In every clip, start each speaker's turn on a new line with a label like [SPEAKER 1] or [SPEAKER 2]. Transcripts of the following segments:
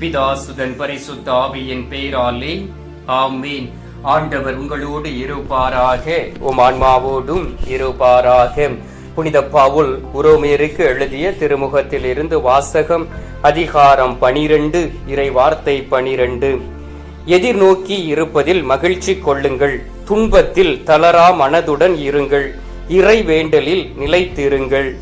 [SPEAKER 1] பிதாசுதன் பரிசுத்த ஆவியின் பெயராலே ஆமீன். ஆண்டவர் உங்களோடு இருப்பாராக. உம் ஆன்மாவோடும் இருப்பாராக. புனித பவுல் உரோமியருக்கு எழுதிய திருமுகத்தில் இருந்து வாசகம் அதிகாரம் பனிரெண்டு இறை வார்த்தை பனிரெண்டு எதிர்நோக்கி இருப்பதில் மகிழ்ச்சி கொள்ளுங்கள். துன்பத்தில் தளரா மனதுடன் இருங்கள். இறை வேண்டலில் நிலைத்திருங்கள்.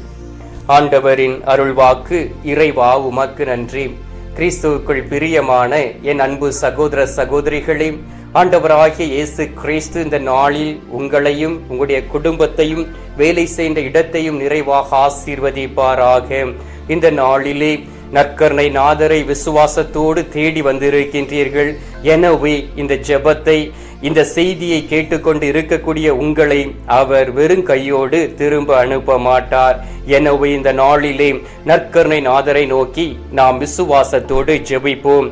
[SPEAKER 1] ஆண்டவரின் அருள்வாக்கு இறைவா உமக்கு நன்றி. கிறிஸ்துவுக்குள் பிரியமான என் அன்பு சகோதர சகோதரிகளே ஆண்டவராகிய இயேசு கிறிஸ்து இந்த நாளில் உங்களையும் உங்களுடைய குடும்பத்தையும் வேலை செய்த இடத்தையும் நிறைவாக ஆசீர்வதிப்பாராக. இந்த நாளிலே நற்கருணை நாதரை விசுவாசத்தோடு தேடி வந்திருக்கின்றீர்கள். எனவே இந்த ஜெபத்தை இந்த செய்தியை கேட்டுக்கொண்டு இருக்கக்கூடிய உங்களை அவர் வெறும் கையோடு திரும்ப அனுப்ப மாட்டார். எனவே இந்த நாளிலே நற்கருணை நாதரை நோக்கி நாம் விசுவாசத்தோடு ஜெபிப்போம்.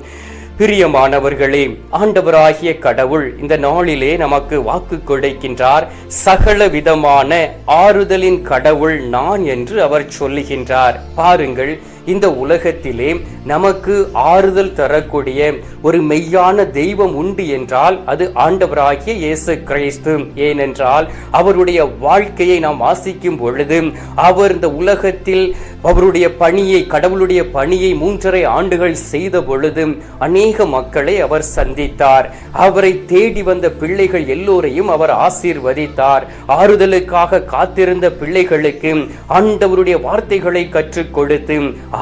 [SPEAKER 1] பிரியமானவர்களே ஆண்டவராகிய கடவுள் இந்த நாளிலே நமக்கு வாக்கு கொடுக்கின்றார். சகல விதமான ஆறுதலின் கடவுள் நான் என்று அவர் சொல்லுகின்றார். பாருங்கள் இந்த உலகத்திலே நமக்கு ஆறுதல் தரக்கூடிய ஒரு மெய்யான தெய்வம் உண்டு என்றால் அது ஆண்டவராகிய இயேசு கிறிஸ்து. ஏனென்றால் அவருடைய வாழ்க்கையை நாம் வாசிக்கும் பொழுது அவர் இந்த உலகத்தில் அவருடைய பணியை கடவுளுடைய பணியை மூன்றரை ஆண்டுகள் செய்த பொழுது அநேக மக்களை அவர் சந்தித்தார். அவரை தேடி வந்த பிள்ளைகள் எல்லோரையும் அவர் ஆசீர்வதித்தார். ஆறுதலுக்காக காத்திருந்த பிள்ளைகளுக்கு ஆண்டவருடைய வார்த்தைகளை கற்றுக் கொடுத்து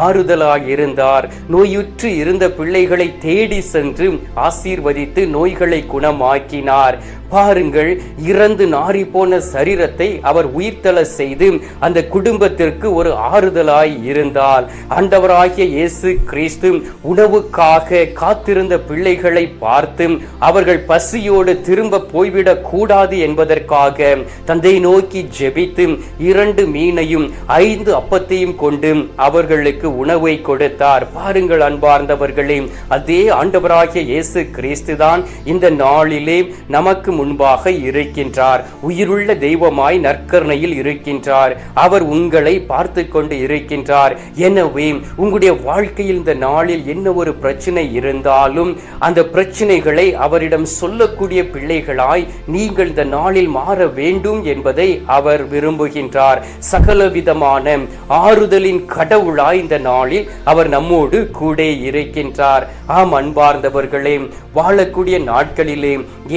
[SPEAKER 1] ஆறுதலாக இருந்தார். நோயுற்று இருந்த பிள்ளைகளை தேடி சென்று ஆசீர்வதித்து நோய்களை குணமாக்கினார். பாருங்கள் இறந்து நாறி போன சரீரத்தை அவர் உயிர்த்தல செய்து அந்த குடும்பத்திற்கு ஒரு ஆறுதலாய் இருந்தால் ஆண்டவராகிய இயேசு கிறிஸ்து உணவுக்காக காத்திருந்த பிள்ளைகளை பார்த்து அவர்கள் பசியோடு திரும்ப போய்விடக் கூடாது என்பதற்காக தந்தை நோக்கி ஜெபித்து இரண்டு மீனையும் ஐந்து அப்பத்தையும் கொண்டு அவர்களுக்கு உணவை கொடுத்தார். பாருங்கள் அன்பார்ந்தவர்களே அதே ஆண்டவராகிய இயேசு கிறிஸ்து தான் இந்த நாளிலே நமக்கு முன்பாக இருக்கின்றார். உயிருள்ள தெய்வமாய் நற்கருணையில் இருக்கின்றார். அவர் உங்களை பார்த்து கொண்டு இருக்கின்றார். எனவே உங்களுடைய வாழ்க்கையில் இந்த நாளில் என்ன ஒரு பிரச்சனை இருந்தாலும் அந்த பிரச்சனைகளை அவரிடம் சொல்லக்கூடிய பிள்ளைகளாய் நீங்கள் இந்த நாளில் மாற வேண்டும் என்பதை அவர் விரும்புகின்றார். சகலவிதமான ஆறுதலின் கடவுளாய் இந்த நாளில் அவர் நம்மோடு கூட இருக்கின்றார். ஆம் அன்பார்ந்தவர்களே வாழக்கூடிய நாட்களிலே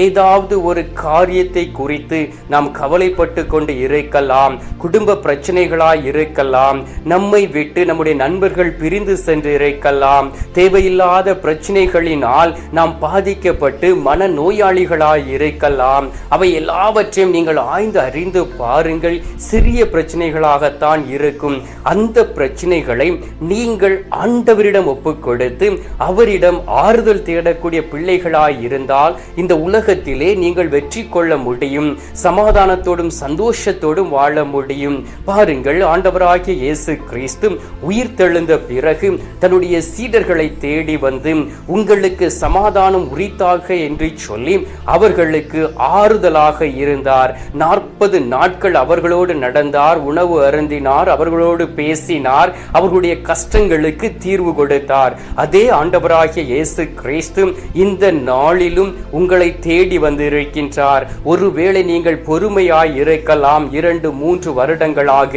[SPEAKER 1] ஏதாவது ஒரு ஒரு காரியத்தை குறித்து நாம் கவலைப்பட்டு கொண்டு இருக்கலாம் குடும்ப பிரச்சனைகளாய் இருக்கலாம் நம்மை விட்டு நம்முடைய நண்பர்கள் பிரிந்து சென்று இருக்கலாம் தேவையில்லாத பிரச்சனைகளினால் நாம் பாதிக்கப்பட்டு மன நோயாளிகளாய் இருக்கலாம். அவை எல்லாவற்றையும் நீங்கள் ஆய்ந்து அறிந்து பாருங்கள். சிறிய பிரச்சனைகளாகத்தான் இருக்கும். அந்த பிரச்சனைகளை நீங்கள் ஆண்டவரிடம் ஒப்புக் கொடுத்து அவரிடம் ஆறுதல் தேடக்கூடிய பிள்ளைகளாய் இருந்தால் இந்த உலகத்திலே நீங்கள் வெற்றி கொள்ள முடியும் சமாதானத்தோடும் சந்தோஷத்தோடும் வாழ முடியும். பாருங்கள் ஆண்டவராகிய இயேசு கிறிஸ்து உயிர் தெழுந்த பிறகு தன்னுடைய சீடர்களை தேடி வந்து உங்களுக்கு சமாதானம் உரித்தாக என்று சொல்லி அவர்களுக்கு ஆறுதலாக இருந்தார். நாற்பது நாட்கள் அவர்களோடு நடந்தார் உணவு அருந்தினார் அவர்களோடு பேசினார் அவர்களுடைய கஷ்டங்களுக்கு தீர்வு கொடுத்தார். அதே ஆண்டவராகிய இயேசு கிறிஸ்து இந்த நாளிலும் உங்களை தேடி வந்திருக்கின்றார் ஒருவேளை நீங்கள் பொறுமையாய் இருக்கலாம் இரண்டு மூன்று வருடங்களாக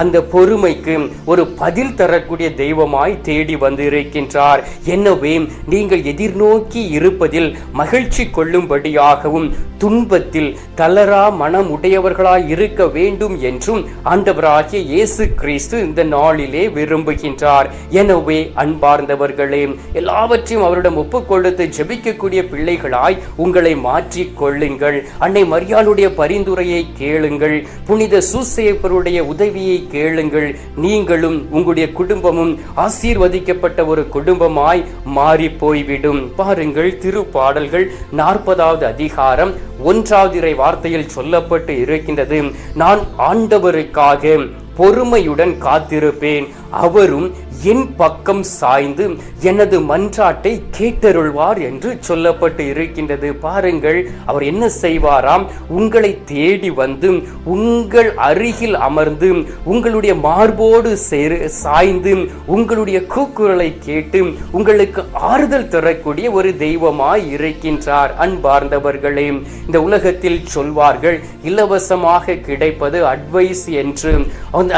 [SPEAKER 1] அந்த பொறுமைக்கு ஒரு பதில் தரக்கூடிய தெய்வமாய் தேடி வந்து இருக்கின்றார். எனவே நீங்கள் எதிர்நோக்கி இருப்பதில் மகிழ்ச்சி கொள்ளும்படியாகவும் துன்பத்தில் தளரா மனம் உடையவர்களாய் இருக்க வேண்டும் என்றும் ஆண்டவராகிய இயேசு கிறிஸ்து இந்த நாளிலே விரும்புகின்றார். எனவே அன்பார்ந்தவர்களே எல்லாவற்றையும் அவரிடம் ஒப்புக்கொடுத்து ஜெபிக்கக்கூடிய பிள்ளைகளாய் உங்களை மாற்றிக் கொள்ளுங்கள் அன்னை மரியாளுடைய பரிந்துரையை கேளுங்கள். புனித சூசேப்பருடைய உதவியை கேளுங்கள். நீங்களும் உங்களுடைய குடும்பமும் ஆசீர்வதிக்கப்பட்ட ஒரு குடும்பமாய் மாறி போய்விடும் பாருங்கள் திருப்பாடல்கள் நாற்பதாவது அதிகாரம் ஒன்றாவது இறை வார்த்தையில் சொல்லப்பட்டு இருக்கின்றது. நான் ஆண்டவருக்காக பொறுமையுடன் காத்திருப்பேன். அவரும் என் பக்கம் சாய்ந்து எனது மன்றாட்டை கேட்டருள்வார் என்று சொல்லப்பட்டு இருக்கின்றது. பாருங்கள் அவர் என்ன செய்வாராம்? உங்களை தேடி வந்து உங்கள் அருகில் அமர்ந்து உங்களுடைய மார்போடு சேரு சாய்ந்து உங்களுடைய கூக்குரலை கேட்டு உங்களுக்கு ஆறுதல் தரக்கூடிய ஒரு தெய்வமாய் இருக்கின்றார் அன்பார்ந்தவர்களே. இந்த உலகத்தில் சொல்வார்கள் இலவசமாக கிடைப்பது அட்வைஸ் என்று.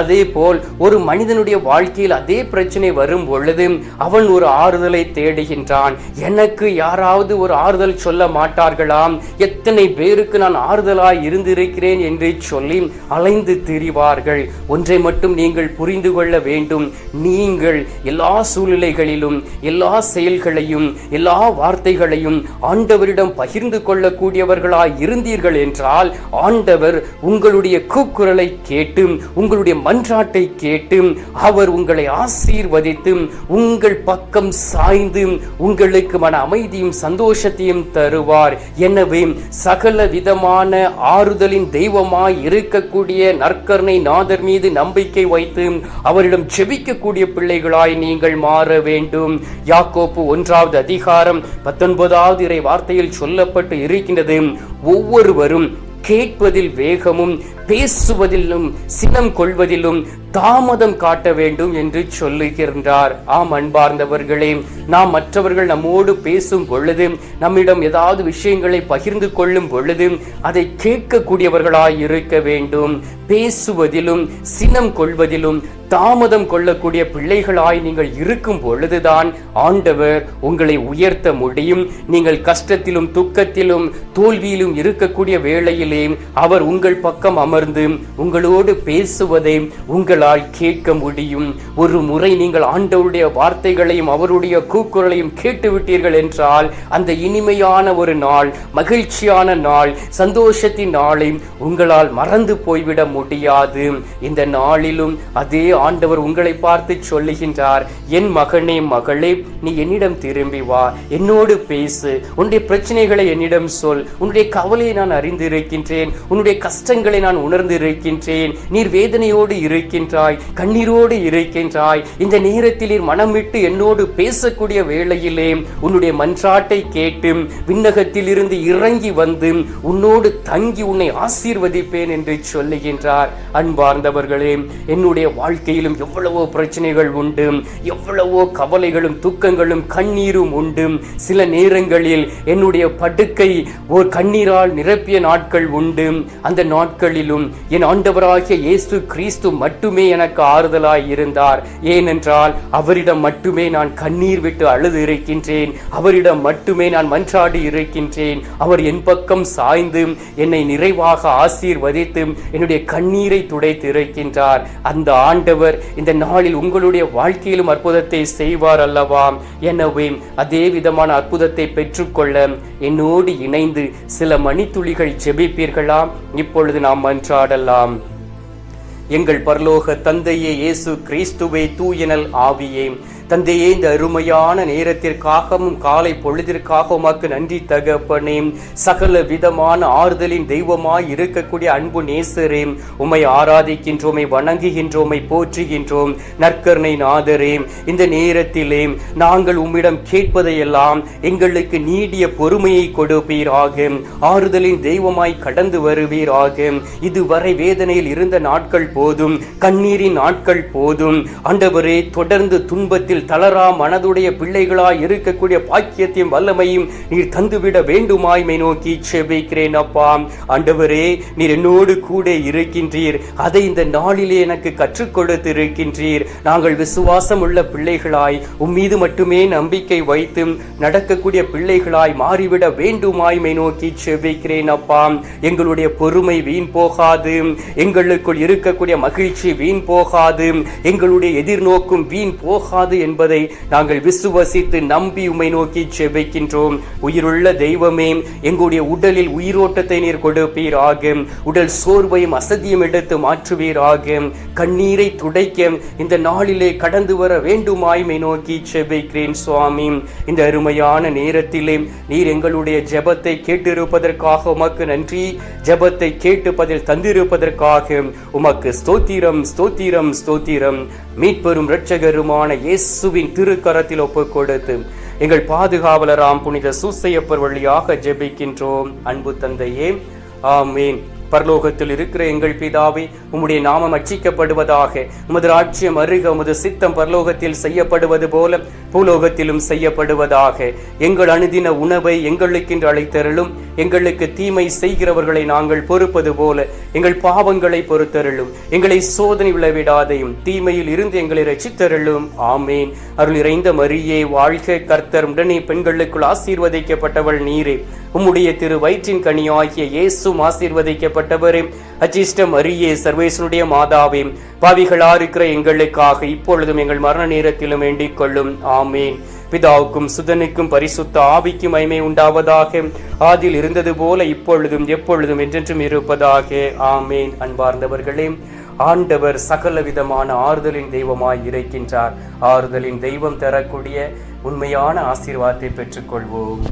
[SPEAKER 1] அதே போல் ஒரு மனிதனுடைய வாழ்க்கையில் அதே பிரச்சனை பிரச்சனை வரும் பொழுது அவன் ஒரு ஆறுதலை தேடுகின்றான். எனக்கு யாராவது ஒரு ஆறுதல் சொல்ல மாட்டார்களாம். எத்தனை பேருக்கு நான் ஆறுதலாய் இருந்திருக்கிறேன் என்று சொல்லி அலைந்து திரிவார்கள். ஒன்றை மட்டும் நீங்கள் புரிந்து கொள்ள வேண்டும். நீங்கள் எல்லா சூழ்நிலைகளிலும் எல்லா செயல்களையும் எல்லா வார்த்தைகளையும் ஆண்டவரிடம் பகிர்ந்து கொள்ளக்கூடியவர்களாய் இருந்தீர்கள் என்றால் ஆண்டவர் உங்களுடைய கூக்குரலை கேட்டு உங்களுடைய மன்றாட்டை கேட்டு அவர் உங்களை ஆசீர் ஆசீர்வதித்து உங்கள் பக்கம் சாய்ந்து உங்களுக்கு மன அமைதியும் சந்தோஷத்தையும் தருவார். எனவே சகல விதமான ஆறுதலின் தெய்வமாய் இருக்கக்கூடிய நற்கருணை நாதர் மீது நம்பிக்கை வைத்து அவரிடம் செபிக்கக்கூடிய பிள்ளைகளாய் நீங்கள் மாற வேண்டும். யாக்கோப்பு ஒன்றாவது அதிகாரம் பத்தொன்பதாவது இறை வார்த்தையில் சொல்லப்பட்டு இருக்கின்றது ஒவ்வொருவரும் கேட்பதில் வேகமும் பேசுவதிலும் சினம் கொள்வதிலும் தாமதம் காட்ட வேண்டும் என்று சொல்லுகின்றார். ஆம் அன்பார்ந்தவர்களே நாம் மற்றவர்கள் நம்மோடு பேசும் பொழுது நம்மிடம் ஏதாவது விஷயங்களை பகிர்ந்து கொள்ளும் பொழுது அதை கேட்கக்கூடியவர்களாய் இருக்க வேண்டும். பேசுவதிலும் சினம் கொள்வதிலும் தாமதம் கொள்ளக்கூடிய பிள்ளைகளாய் நீங்கள் இருக்கும் பொழுதுதான் ஆண்டவர் உங்களை உயர்த்த முடியும். நீங்கள் கஷ்டத்திலும் துக்கத்திலும் தோல்வியிலும் இருக்கக்கூடிய வேளையிலே அவர் உங்கள் பக்கம் அமர்ந்து உங்களோடு பேசுவதை உங்களால் கேட்க முடியும். ஒரு முறை நீங்கள் ஆண்டவருடைய வார்த்தைகளையும் அவருடைய கூக்குரலையும் கேட்டுவிட்டீர்கள் என்றால் அந்த இனிமையான ஒரு நாள் மகிழ்ச்சியான நாள் சந்தோஷத்தின் நாளை உங்களால் மறந்து போய்விட முடியாது. இந்த நாளிலும் அதே ஆண்டவர் உங்களை பார்த்து சொல்லுகின்றார் என் மகனே மகளே நீ என்னிடம் திரும்பி வா. என்னோடு பேசு. உன்னுடைய பிரச்சனைகளை என்னிடம் சொல். உன்னுடைய கவலையை நான் அறிந்திருக்கின்றேன். உன்னுடைய கஷ்டங்களை நான் உணர்ந்து இருக்கின்றேன் நீர் வேதனையோடு இருக்கின்றாய் கண்ணீரோடு இருக்கின்றாய். இந்த நேரத்தில் நீர் மனமிட்டு என்னோடு பேசக்கூடிய வேளையிலே உன்னுடைய மன்றாட்டை கேட்டு விண்ணகத்தில் இருந்து இறங்கி வந்து உன்னோடு தங்கி உன்னை ஆசீர்வதிப்பேன் என்று சொல்லுகின்றார். அன்பார்ந்தவர்களே என்னுடைய வாழ்க்கையிலும் எவ்வளவோ பிரச்சனைகள் உண்டு எவ்வளவோ கவலைகளும் துக்கங்களும் கண்ணீரும் உண்டு. சில நேரங்களில் என்னுடைய படுக்கை ஒரு கண்ணீரால் நிரப்பிய நாட்கள் உண்டு. அந்த நாட்களிலும் என் ஆண்டவராகிய இயேசு கிறிஸ்து மட்டுமே எனக்கு ஆறுதலாய் இருந்தார். ஏனென்றால் அவரிடம் மட்டுமே நான் கண்ணீர் விட்டு அழுது இருக்கின்றேன். அவரிடம் மட்டுமே நான் மன்றாடி இருக்கின்றேன். அவர் என் பக்கம் சாய்ந்து என்னை நிறைவாக ஆசீர்வதித்து என்னுடைய கண்ணீரை துடைத்து இருக்கின்றார். அந்த ஆண்டவர் இந்த நாளில் உங்களுடைய வாழ்க்கையிலும் அற்புதத்தை செய்வார் அல்லவா? எனவே அதே விதமான அற்புதத்தை பெற்றுக்கொள்ள என்னோடு இணைந்து சில மணித்துளிகள் ஜெபிப்பீர்களா? இப்பொழுது நாம் மன்றாடலாம் எங்கள் பரலோக தந்தையே இயேசு கிறிஸ்துவை தூயனல் ஆவியே. தந்தையே இந்த அருமையான நேரத்திற்காகவும் காலை பொழுதிற்காக உமக்கு நன்றி தகப்பனே. சகல விதமான ஆறுதலின் தெய்வமாய் இருக்கக்கூடிய அன்பு நேசரே உமை ஆராதிக்கின்றோமை வணங்குகின்றோமை போற்றுகின்றோம். நற்கருணை நாதரே இந்த நேரத்திலே நாங்கள் உம்மிடம் கேட்பதையெல்லாம் எங்களுக்கு நீடிய பொறுமையை கொடுப்பீராக. ஆறுதலின் தெய்வமாய் கடந்து வருவீராக. இதுவரை வேதனையில் இருந்த நாட்கள் போதும் கண்ணீரின் நாட்கள் போதும். ஆண்டவரே தொடர்ந்து துன்பத்தில் தளரா மனதுடைய பிள்ளைகளாய் இருக்கக்கூடிய பாக்கியத்தையும் வல்லமையும் நீர் தந்துவிட வேண்டுமாய்மை நோக்கி செபிக்கிறேன் அப்பா. ஆண்டவரே நீர் என்னோடு கூட இருக்கின்றீர். அதை இந்த நாளிலே எனக்கு கற்றுக் கொடுத்து இருக்கின்றீர் நாங்கள் விசுவாசம் உள்ள பிள்ளைகளாய் உம்மீது மட்டுமே நம்பிக்கை வைத்து நடக்கக்கூடிய பிள்ளைகளாய் மாறிவிட வேண்டுமாய்மை நோக்கி செபிக்கிறேன் அப்பா. எங்களுடைய பொறுமை வீண் போகாது. எங்களுக்குள் இருக்கக்கூடிய மகிழ்ச்சி வீண் போகாது. எங்களுடைய எதிர்நோக்கும் வீண் போகாது என்பதை நாங்கள் விசுவசித்து நம்பி உமை நோக்கி செபிக்கின்றோம். உயிருள்ள தெய்வமே எங்களுடைய உடலில் உயிரோட்டத்தை நீர் ஆகும் உடல் சோர்வையும் அசதியும் எடுத்து மாற்றுவீராக. கண்ணீரை துடைக்க இந்த நாளிலே கடந்து வர வேண்டுமாய்மை நோக்கி செபிக்கிறேன் சுவாமி. இந்த அருமையான நேரத்திலே நீர் எங்களுடைய ஜெபத்தை கேட்டிருப்பதற்காக உமக்கு நன்றி. ஜெபத்தை கேட்டு பதில் தந்திருப்பதற்காக உமக்கு ஸ்தோத்திரம் ஸ்தோத்திரம் ஸ்தோத்திரம். மீட்பெரும் இரட்சகருமான இயேசுவின் திருக்கரத்தில் ஒப்புக் கொடுத்து எங்கள் பாதுகாவலராம் புனித சூசையப்பர் வழியாக ஜெபிக்கின்றோம். அன்பு தந்தையே ஆமீன். பரலோகத்தில் இருக்கிற எங்கள் பிதாவே உம்முடைய நாமம் அச்சிக்கப்படுவதாக உமது ராட்சியம் அருக உமது சித்தம் பரலோகத்தில் செய்யப்படுவது போல பூலோகத்திலும் செய்யப்படுவதாக எங்கள் அணுதின உணவை எங்களுக்கென்று அழைத்தருளும். எங்களுக்கு தீமை செய்கிறவர்களை நாங்கள் பொறுப்பது போல எங்கள் பாவங்களை பொறுத்தருளும். எங்களை சோதனை விளைவிடாதையும் தீமையில் இருந்து எங்களை ரசித்தருளும் ஆமேன். அருள் இறைந்த மரியே வாழ்க கர்த்தர். உடனே பெண்களுக்குள் ஆசீர்வதிக்கப்பட்டவள் நீரே. உம்முடைய திரு வயிற்றின் கனியாகிய இயேசும் ஆசீர்வதிக்கப்பட்டவரே. அச்சிஷ்டம் அரியே சர்வேசனுடைய மாதாவே பாவிகளா இருக்கிற எங்களுக்காக இப்பொழுதும் எங்கள் மரண நேரத்திலும் வேண்டிக் கொள்ளும். ஆமேன். பிதாவுக்கும் சுதனுக்கும் பரிசுத்த ஆவிக்கும் மைமை உண்டாவதாக. ஆதில் இருந்தது போல இப்பொழுதும் எப்பொழுதும் என்றென்றும் இருப்பதாக. ஆமேன். அன்பார்ந்தவர்களே ஆண்டவர் சகல விதமான ஆறுதலின் தெய்வமாய் இருக்கின்றார். ஆறுதலின் தெய்வம் தரக்கூடிய உண்மையான ஆசீர்வாதத்தை பெற்றுக்கொள்வோம்.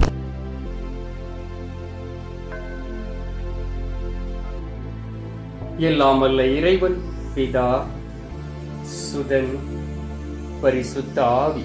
[SPEAKER 1] எல்லாம் வல்ல இறைவன் பிதா சுதன் பரிசுத்த ஆவி.